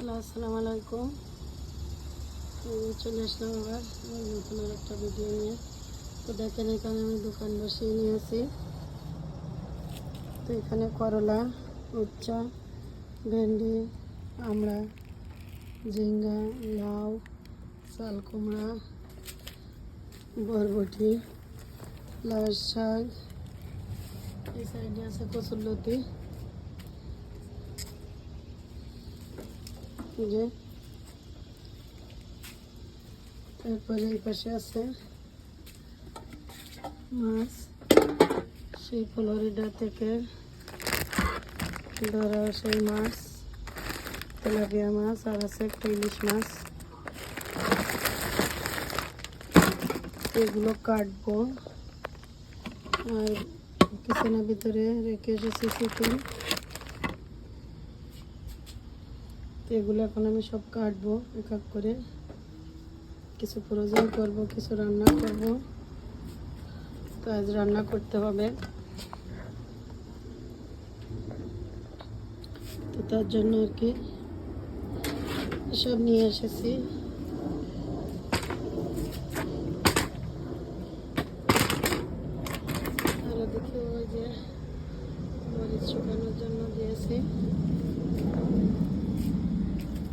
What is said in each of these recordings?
Hello, আসসালামু আলাইকুম। চলে আসলাম আবার নতুন আর একটা ভিডিও নিয়ে। তো দেখেন, এখানে আমি দোকান বসিয়ে নিয়েছি। তো এখানে করলা, উচ্চা, ভেন্ডি, আমড়া, ঝিঙ্গা, লাউ, চাল কুমড়া, বরবটি, লাউ শাক। এই সাইডে আছে কচুরলতি। যে তারপরে এই পাশে আছে মাছ সেই ফ্লোরিডা থেকে ধরা সেই মাছ তেলাপিয়া মাছ আর আছে একটা ইলিশ মাছ এগুলো কাটবো আর কিচেনের ভিতরে রেখে এসেছি চিকেন তো এগুলো এখন আমি সব কাটবো, এক এক করে। কিছু প্রয়োজন করব, কিছু রান্না করব। তো আজ রান্না করতে হবে। তো তার জন্য আর কি সব নিয়ে এসেছি আর দেখি ওই যে মরিচ শুকানোর জন্য দিয়েছি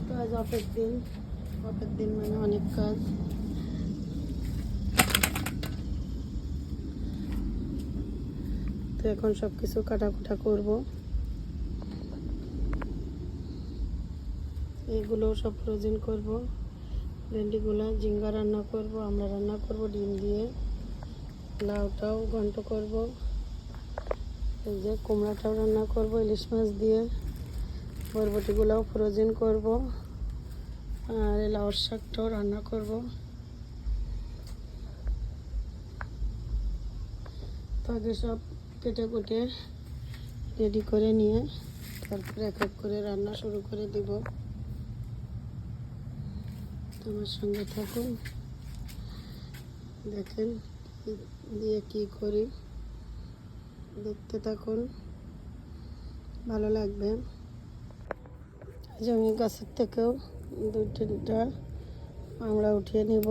কাজ অফের দিন। অফের দিন মানে অনেক কাজ। তো এখন সব কিছু কাটাকুটা করব। এগুলো সব ফ্রোজেন করব। ভেন্ডিগুলো জিঙ্গা রান্না করব, আমরা রান্না করব ডিম দিয়ে। লাউটাও ঘন্ট করব। এই যে কুমড়াটাও রান্না করব, ইলিশ মাছ দিয়ে। বরবটিগুলোও ফ্রোজেন করব। আর লাউর শাকটাও রান্না করব। তাকে সব কেটে কুটে রেডি করে নিয়ে তারপরে এক এক করে রান্না শুরু করে দিব। তোমার সঙ্গে থাকুন। দেখেন দিয়ে কি করি। দেখতে থাকুন। ভালো লাগবে। জমি গাছের থেকেও দু তিনটা আমরা উঠিয়ে নিব।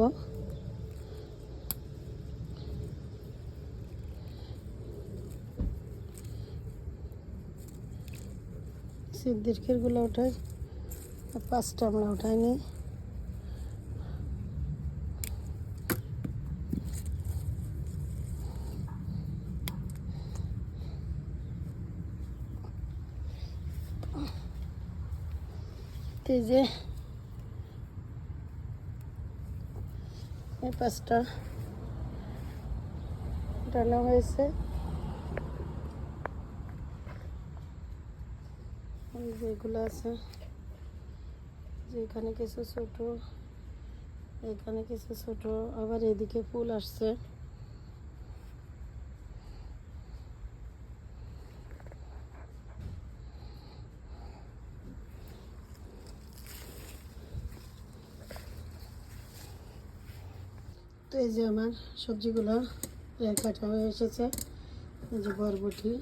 সিদ্দিরকেরগুলো উঠাই। পাঁচটা আমরা উঠাইনি এই যে এই পাঁচটা টানা হয়েছে। যেগুলো আছে যেখানে কিছু ছোট, এখানে কিছু ছোট, আবার এদিকে ফুল আসছে। তো এই যে আমার সবজিগুলো প্রায় কাটা হয়ে এসেছে। এই যে বরবটি,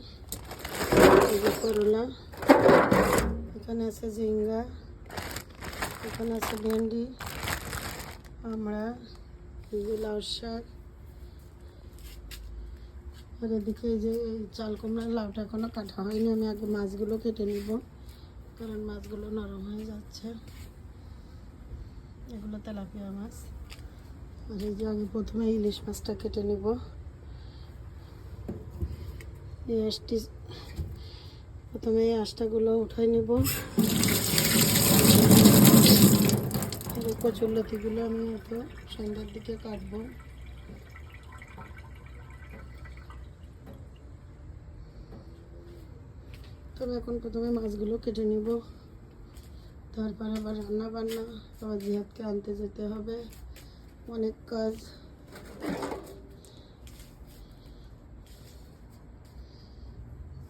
এই যে করলা, এখানে আছে ঝিঙ্গা, এখানে আছে ভেন্ডি, আমরা, এই যে লাউ শাক। আর এদিকে এই যে চাল কুমড়ার লাউটা এখনও কাটা হয়নি, আমি আগে মাছগুলো কেটে নিব, কারণ মাছগুলো নরম হয়ে যাচ্ছে। এগুলো তেলাপিয়া মাছ। আর এই যে আমি প্রথমে ইলিশ মাছটা কেটে নিব। এই আঁশটি প্রথমে এই আঁশটাগুলো উঠাই নিব। কচুরলতিগুলো আমি একটু সন্ধ্যার দিকে কাটবো। তবে এখন প্রথমে মাছগুলো কেটে নিব। তারপর আবার রান্না বান্না আবার জিহাদকে আনতে যেতে হবে। অনেক কাজ।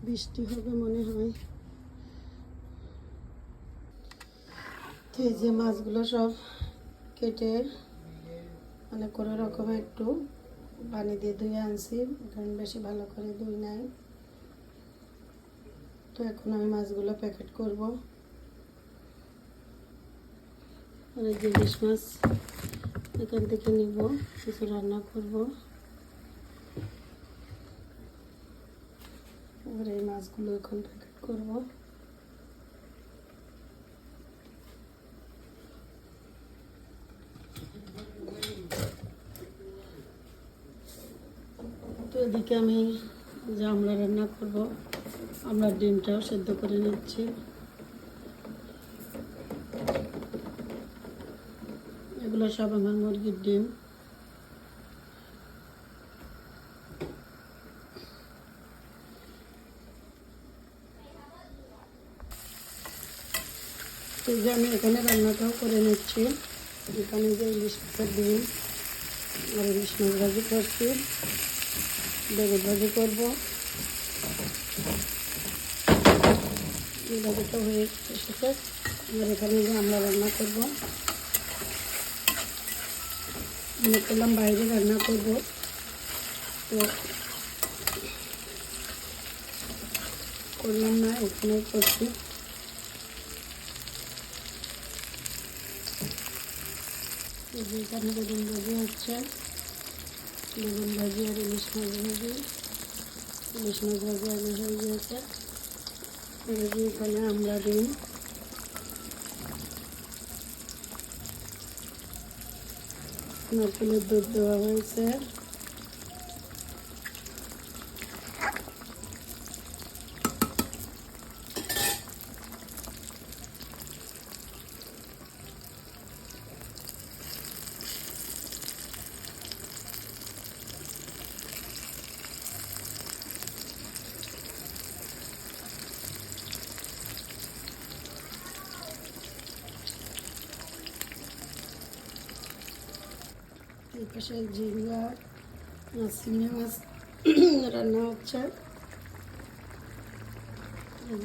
বৃষ্টি হবে মনে হয়। এই যে মাছগুলো সব কেটে মানে কোনো রকমে একটু পানি দিয়ে ধুয়ে আনছি। কারণ বেশি ভালো করে ধুই নাই। তো এখন আমি মাছগুলো প্যাকেট করব। যে ইলিশ মাছ। এখান থেকে নিব, কিছু রান্না করব। এবার এই মাছগুলো এখন প্যাকেট করব। তো এদিকে আমি যে আমলা রান্না করব, আমরা ডিমটাও সেদ্ধ করে নিচ্ছি। এগুলো সব আমার মুরগির ডিম আমি এখানে রান্নাটাও করে নিচ্ছি। এখানে যে ইলিশ মাছের ডিম আর ইলিশ মাছ ভাজি করছি। বেগুন ভাজি করব। ভাজিটা হয়ে এসেছে। আর এখানে যে আমরা রান্না করব। মনে করলাম বাইরে রান্না করব। তো করলাম না এখানে করছি। এখানে বেগুন ভাজি হচ্ছে। বেগুন ভাজি আর ইলিশ মাছ ভাজি। ইলিশ মাছ ভাজি আগে হয়ে গিয়েছে এখানে আমরা দিন নারকেলের দুধ দেওয়া হয়েছে। পাশে ঝিঙ্গা চিংড়ি মাছ রান্না হচ্ছে,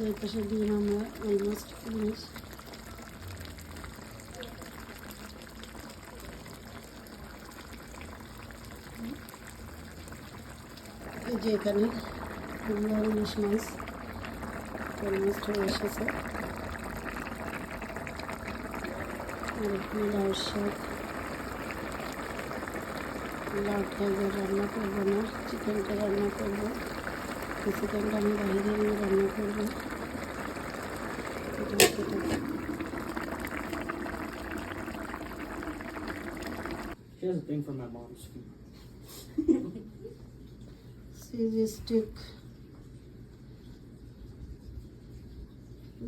এই পাশে ডিম আমরা অলমোস্ট ফিনিশ এই যে এখানে ইলিশ মাছ অলমোস্ট এসেছে। আর এখানে লাউটা এবার রান্না করব না চিকেনটা রান্না করব তো চিকেনটা আমি বাইরে নিয়ে রান্না করব এটা হচ্ছে এটা। She has a thing for my mom's food. Cheese stick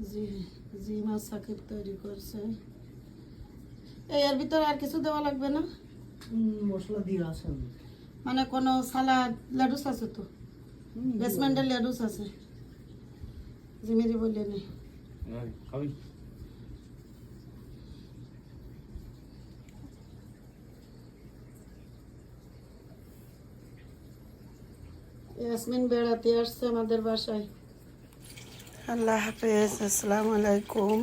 জি জি মাছ সাকিব তৈরি করছে এই এর ভিতরে আর কিছু দেওয়া লাগবে না মশলা দিয়ে আসেন মানে কোনো সালাদ লেডুস আছে তো? বেসমেন্টের লেডুস আছে। জিমেরি বললে নেই খাবি? ইয়াসমিন বেড়াতে আসছে আমাদের বাসায়। আল্লাহ হাফেজ আসসালামু আলাইকুম।